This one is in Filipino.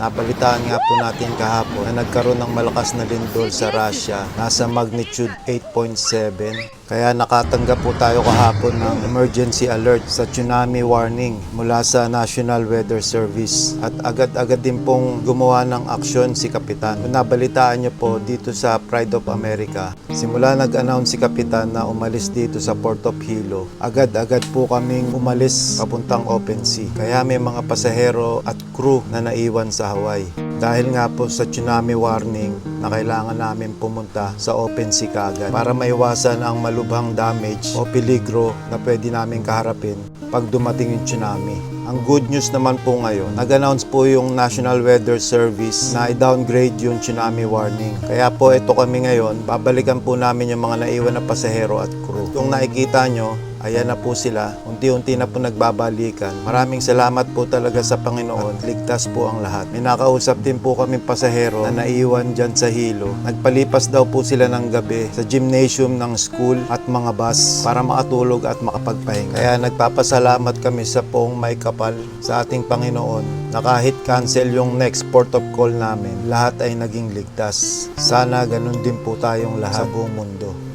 Nabalitaan nga po natin kahapon na nagkaroon ng malakas na lindol sa Russia, nasa magnitude 8.7. Kaya nakatanggap po tayo kahapon ng emergency alert sa tsunami warning mula sa National Weather Service. At agad-agad din pong gumawa ng aksyon si Kapitan. Nabalitaan niyo po dito sa Pride of America, simula nag-announce si Kapitan na umalis dito sa Port of Hilo, agad-agad po kaming umalis papuntang open sea. Kaya may mga pasahero at crew na naiwan sa Hawaii. Dahil nga po sa tsunami warning na kailangan namin pumunta sa open sea kagad para maiwasan ang malubhang damage o peligro na pwede namin kaharapin pag dumating yung tsunami. Ang good news naman po ngayon, nag-announce po yung National Weather Service na i-downgrade yung tsunami warning. Kaya po ito kami ngayon, babalikan po namin yung mga naiwan na pasahero at crew. Kung nakikita nyo, ayan na po sila. Unti-unti na po nagbabalikan. Maraming salamat po talaga sa Panginoon. Ligtas po ang lahat. May nakausap din po kami pasahero na naiwan dyan sa hilo. Nagpalipas daw po sila ng gabi sa gymnasium ng school at mga bus para makatulog at makapagpahinga. Kaya nagpapasalamat kami sa poong may kapal sa ating Panginoon na kahit cancel yung next port of call namin, lahat ay naging ligtas. Sana ganun din po tayong lahat sa buong mundo.